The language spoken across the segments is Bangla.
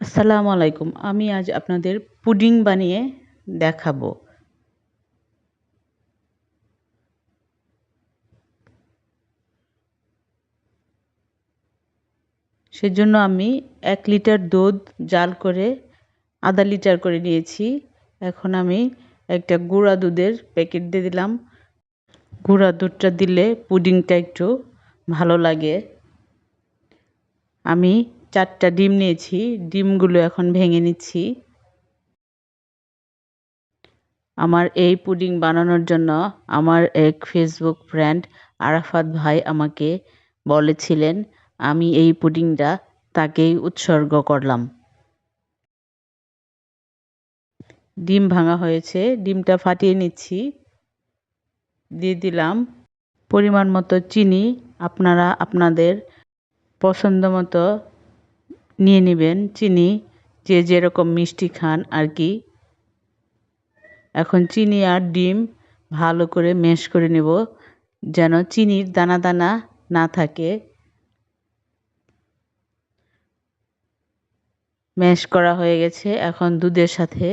আসসালামু আলাইকুম। আমি আজ আপনাদের পুডিং বানিয়ে দেখাবো। সেজন্য আমি এক লিটার দুধ জাল করে, আধা লিটার করে নিয়েছি। এখন আমি একটা গুঁড়া দুধের প্যাকেট দিয়ে দিলাম। গুঁড়া দুধটা দিলে পুডিংটা একটু ভালো লাগে। আমি চারটা ডিম নিয়েছি, ডিমগুলো এখন ভেঙে নিচ্ছি। আমার এই পুডিং বানানোর জন্য আমার এক ফেসবুক ফ্রেন্ড আরাফাত ভাই আমাকে বলেছিলেন, আমি এই পুডিংটা তাকেই উৎসর্গ করলাম। ডিম ভাঙা হয়েছে, ডিমটা ফাটিয়ে নিচ্ছি। দিয়ে দিলাম পরিমাণ মতো চিনি। আপনারা আপনাদের পছন্দ মতো নিয়ে নেবেন চিনি, যে যেরকম মিষ্টি খান আর কি। এখন চিনি আর ডিম ভালো করে মেশ করে নেব, যেন চিনির দানা দানা না থাকে। ম্যাশ করা হয়ে গেছে, এখন দুধের সাথে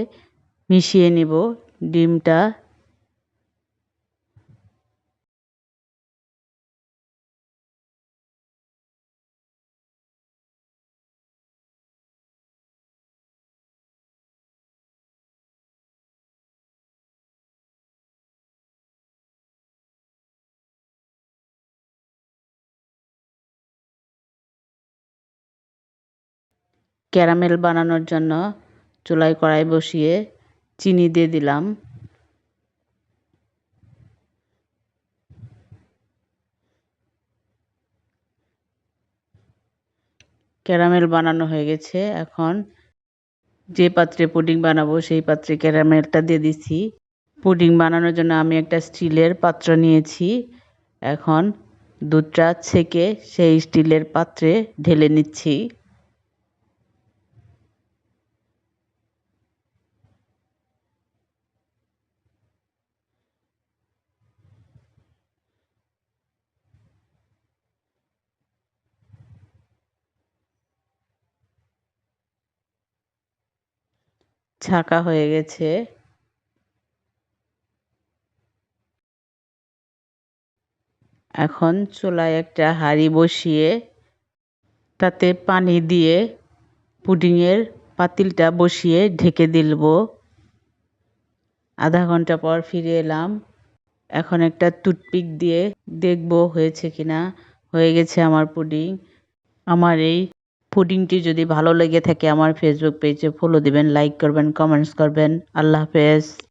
মিশিয়ে নেব ডিমটা। ক্যারামেল বানানোর জন্য চুলায় কড়াই বসিয়ে চিনি দিয়ে দিলাম। ক্যারামেল বানানো হয়ে গেছে। এখন যে পাত্রে পুডিং বানাবো সেই পাত্রে ক্যারামেলটা দিয়ে দিছি পুডিং বানানোর জন্য আমি একটা স্টিলের পাত্র নিয়েছি। এখন দুধটা ছেঁকে সেই স্টিলের পাত্রে ঢেলে নিচ্ছি। ছাঁকা হয়ে গেছে। এখন চুলায় একটা হাঁড়ি বসিয়ে তাতে পানি দিয়ে পুডিংয়ের পাতিলটা বসিয়ে ঢেকে দিলব। আধা ঘণ্টা পর ফিরে এলাম। এখন একটা টুথপিক দিয়ে দেখব হয়েছে কিনা, হয়ে গেছে আমার পুডিং। আমার এই পুডিংটি যদি ভালো লেগে থাকে আমার ফেসবুক পেজে ফলো দিবেন লাইক করবেন কমেন্টস করবেন। আল্লাহ হাফেজ।